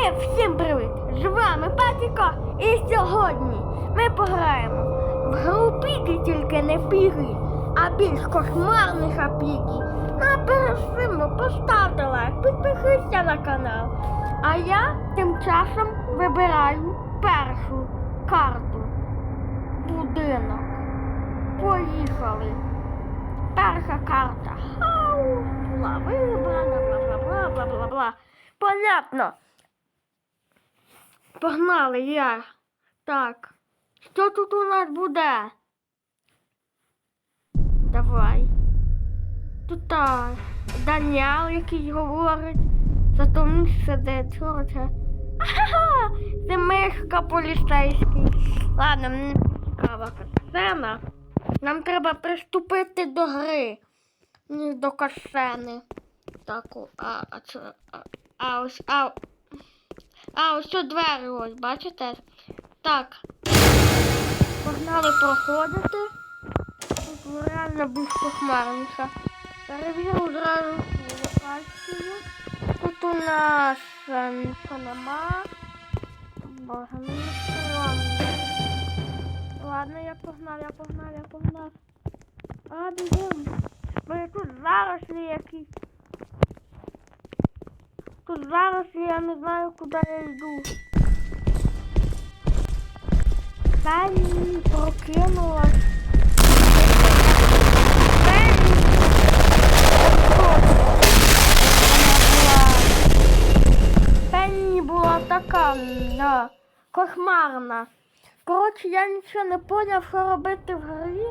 І всім привіт! З вами Патіко і сьогодні ми пограємо в гру Пігі, тільки не піги, а більш кошмарних апігі. Ну а поставте лайк, підпишіться на канал. А я тим часом вибираю першу карту. Будинок. Поїхали. Перша карта. Хау, була вибрана, бла-бла-бла, бла-бла-бла. Понятно. Погнали я. Так. Що тут у нас буде? Давай. Тут так. Даніал якийсь говорить. Зато де чого це. Ага! Це мишка поліцейський. Ладно, мені цікава сцена. Нам треба приступити до гри. До касцени. Так, а, а. А, а ось, а. А, ось тут двері ось, бачите? Так. Погнали проходити. Тут реально більш похмарніше. Перевірю одразу локацію. Тут у нас е, нічого нема. Боже, мені соромно. Ладно, я погнав, я погнав, я погнав. А, бігом. Бо тут зарослі якісь. Тут зарослі, я не знаю, куди я йду. Пенні прокинулась. Пенні. Пенні була така, да, кошмарна. Коротше, я нічого не поняв, що робити в грі.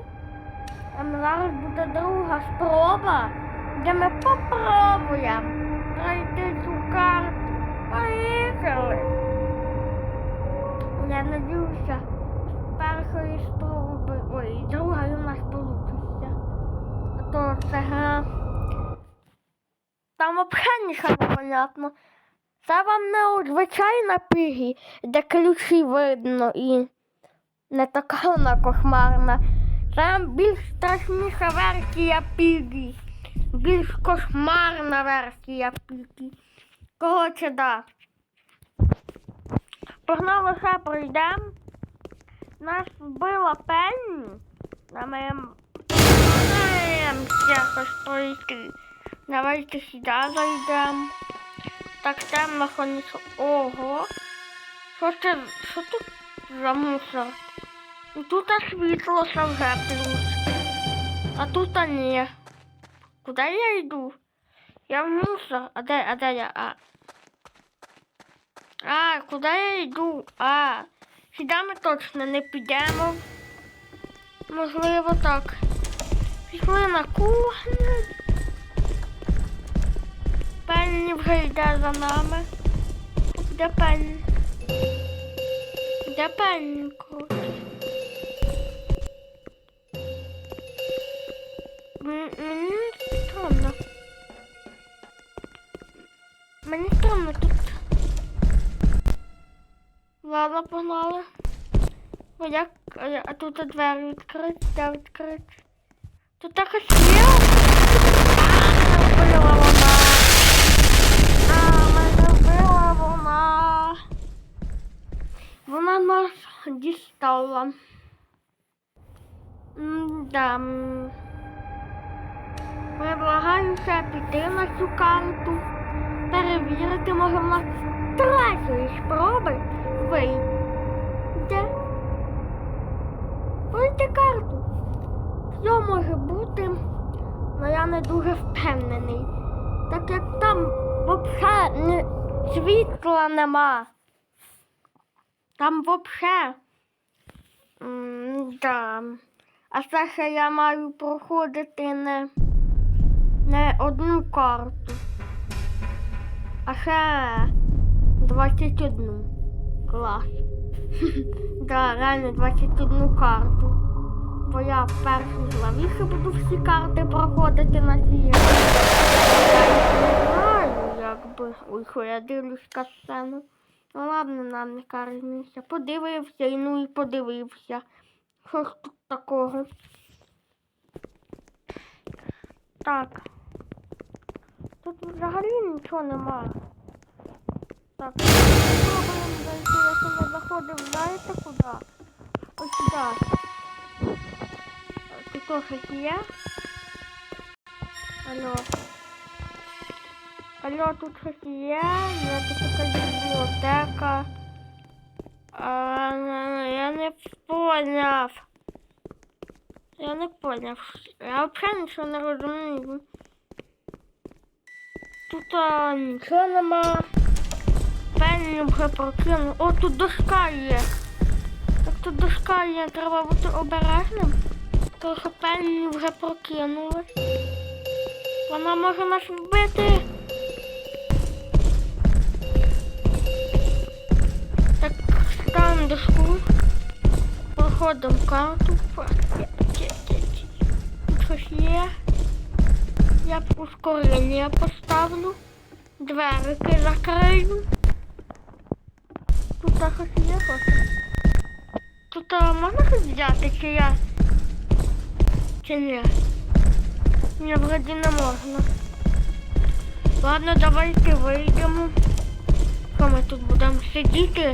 Ем, Зараз буде друга спроба, де ми попробуємо пройти карту. Поїхали. Я надіюся, з першої спроби. Ой, і друга у нас вийде. А то це гра. Там взагалі нічого не понятно. Це вам не звичайна пігі, де ключі видно і не така вона кошмарна. Це більш страшніша версія пігі. Більш кошмарна версія пігі. Коротше, да. Погнали ще пройдемо. Нас вбила Пенні. А ми намагаємося якось пройти. Давайте сюди зайдемо. Так темно хонічо. Ого. Що це? Що тут за мусор? Ну, Тут світло вже плюс. А тут а ні. Куди я йду? Я в мусор. А де, а я? А, а куди я йду? А, сюди ми точно не підемо. Можливо, так. Пішли на кухню. Пенні вже йде за нами. Де Пенні? Де Пенні, Странно тут. Ладно, погнали. О, як, а, тут двері відкриті, де відкриті? Тут так ось є. Вона. А, мене вбила вона. Вона нас дістала. М-да. Предлагаю ще піти на цю карту, перевірити, може в третьої спроби вийде. Пройти карту. Все може бути, але я не дуже впевнений. Так як там взагалі світла нема. Там взагалі. А це ще я маю проходити не, не одну карту, а ще 21. Клас. да, реально 21 карту. Бо я в першій главі буду всі карти проходити на цій. Я не знаю, якби. Ой, що я дивлюсь касцену. Ну ладно, нам не різниця. Подивився і ну і подивився. Що ж тут такого? Так. Тут взагалі нічого немає. Так. виходив, знаєте куди? Ось сюди. Тут теж щось є. Алло. Алло, тут щось є. Є тут якась бібліотека. А, я не поняв. Я не поняв. Я взагалі нічого не розумію. Тут а, нічого нема. Пенні вже прокинув. О, тут дошка є. Так тут дошка є, треба бути обережним. Тому що Пенні вже прокинулась. Вона може нас вбити. Так, ставимо дошку. Проходимо карту. Тут щось є. Я ускорення поставлю. Дверики закрию. Тут щось є хоч. Тут можна щось взяти, чи я? Чи ні? Ні, вроді не можна. Ладно, давайте вийдемо. Що ми тут будемо сидіти?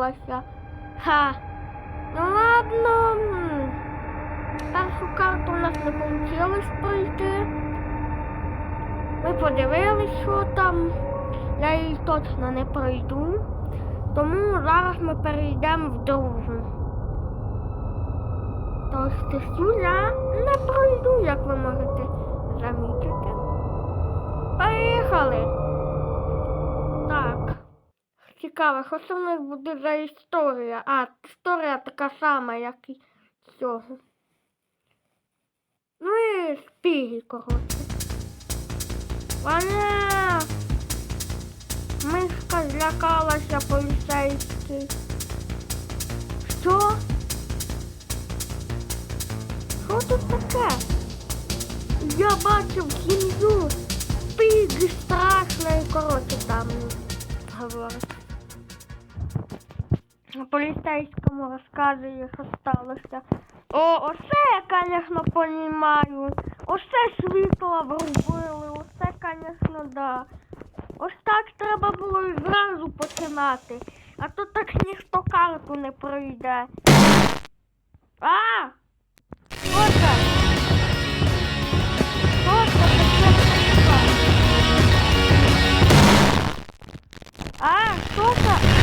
Вридалася? Ха. Ну ладно. Першу карту у нас не вийшло пройти. Ми подивились, що там. Я її точно не пройду. Тому зараз ми перейдемо в другу. Тож цю я не пройду, як ви можете замітити. Поїхали! В нас буде за історія? А, історія така сама, як і цього. Ну і спіги, коротше. Вона мишка злякалася поліцейський. Що? Що тут таке? Я бачив сім'ю. Піги страшної, коротше, там говорить. Поліцейському розказує, що сталося. О, оце я, звісно, понімаю. Оце світло врубили, оце, звісно, да. Ось так треба було і зразу починати. А то так ніхто карту не пройде. А! Що? А, що це?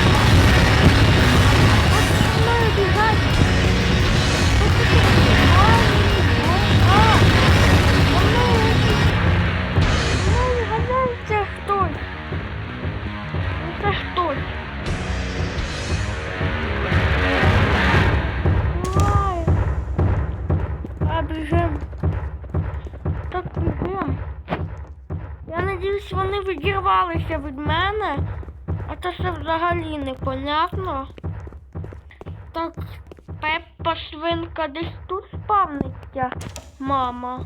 А це взагалі непонятно. Так, Пеппа свинка десь тут спавниться, мама.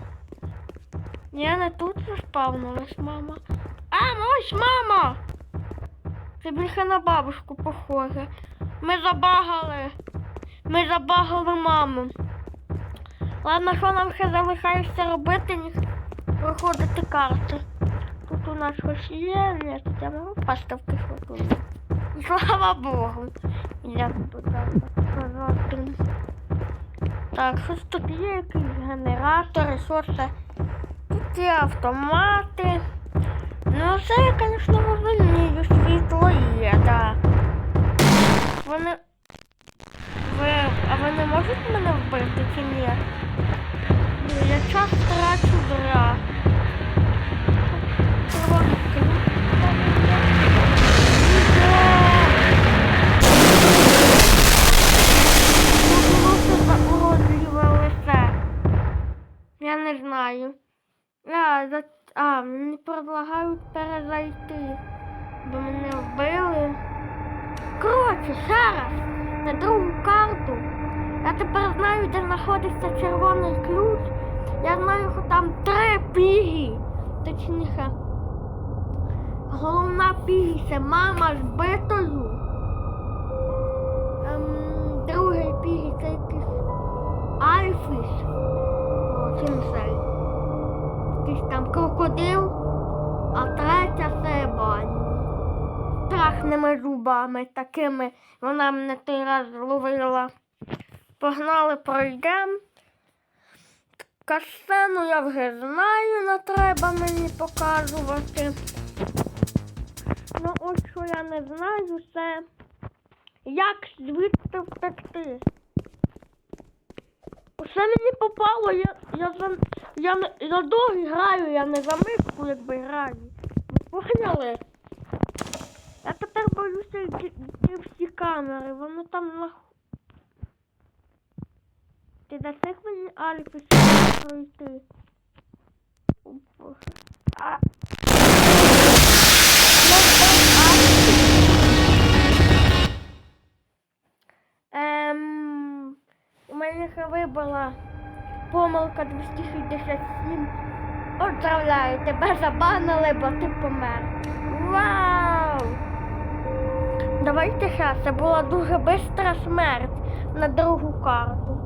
Ні, не тут заспавнилась мама. А, ось мама! Це більше на бабушку похоже. Ми забагали. Ми забагали маму. Ладно, що нам ще залишається робити, ніж проходити карти. Тут у нас щось є, тут я можу поставки що слава Богу. Я тут сказати. Так, щось тут є якісь генератори? Тут є автомати. Ну це я, звісно, розумію, світло є, так. Да. Вони. Ви. А ви не можете мене вбити чи ні? Ні, Я час трачу зря. Не знаю. А, за... а, мені предлагають перезайти, бо мене вбили. Коротше, ще раз, на другу карту. Я тепер знаю, де знаходиться червоний ключ. Я знаю, що там три піги. Точніше. Головна пігі це мама з битою. Ем, другий пігі це якийсь Альфіс. Він якийсь там крокодил, а третя це бані. Страшними зубами такими вона мене той раз зловила. Погнали, пройдемо. Касцену я вже знаю, не треба мені показувати. Ну, ось що я не знаю, це як звідти втекти. Усе мені попало, я, я, за, я, я довго граю, я не за мишку якби граю. Ви Поняли? Я тепер боюся йти йти в камери, вони там на... Ти даси мені Альфи пройти? А... Мене вибила помилка 267. Поздравляю, тебе забанили, бо ти помер. Вау! Давайте ще, це була дуже бистра смерть на другу карту.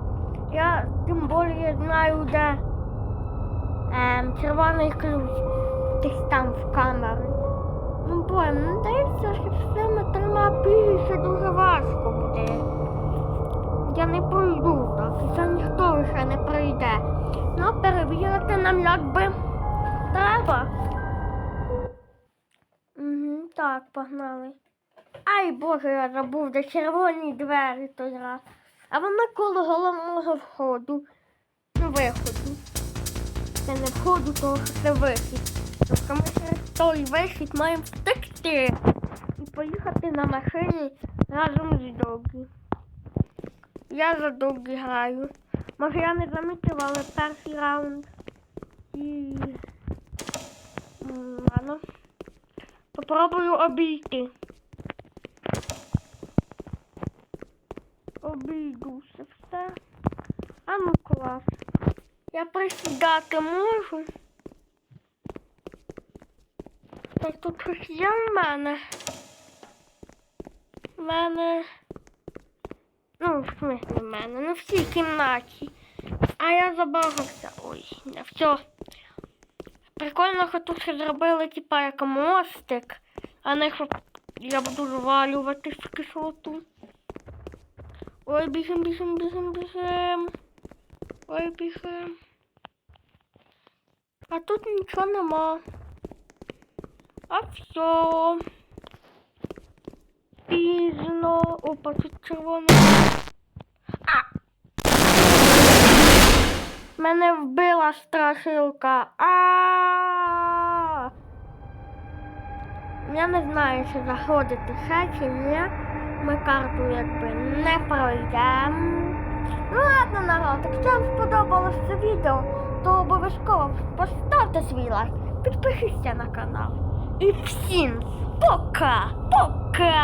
Я тим більше знаю, де ем, червоний ключ. Десь там в камері. Ну, мені здається, що з цими трьома бігати дуже важко буде. Я не пройду так, і ніхто ще не пройде. Ну, перевірити нам якби треба. Угу, так, погнали. Ай Боже, я забув, де червоні двері той раз. А вона коло головного входу. Ну, виходу. Це не входу, що це вихід. Тобто ми через той вихід маємо втекти і поїхати на машині разом з Догі. Я за Догі граю. Може я не замітив, але перший раунд. І. Ладно. Попробую обійти. Обійду це все. А ну клас. Я присідати можу. Так тут щось є в мене. В мене. Ну, в смысле в мене, не в цій кімнаті. А я забагався. Ой, все. Прикольно, що тут зробили, типа, як мостик, а не щоб я буду звалюватись в кислоту. Ой, бігем, бігем, бігем, бігем. Ой, бігем. А тут нічого нема. А все. Пізно. Опа, тут червона. А! Мене вбила страшилка. А! Я не знаю, чи заходити ще чи ні. Ми карту якби не пройдемо. Ну ладно, народ, якщо вам сподобалось це відео, то обов'язково поставте свій лайк, підпишіться на канал. І всім пока! Пока!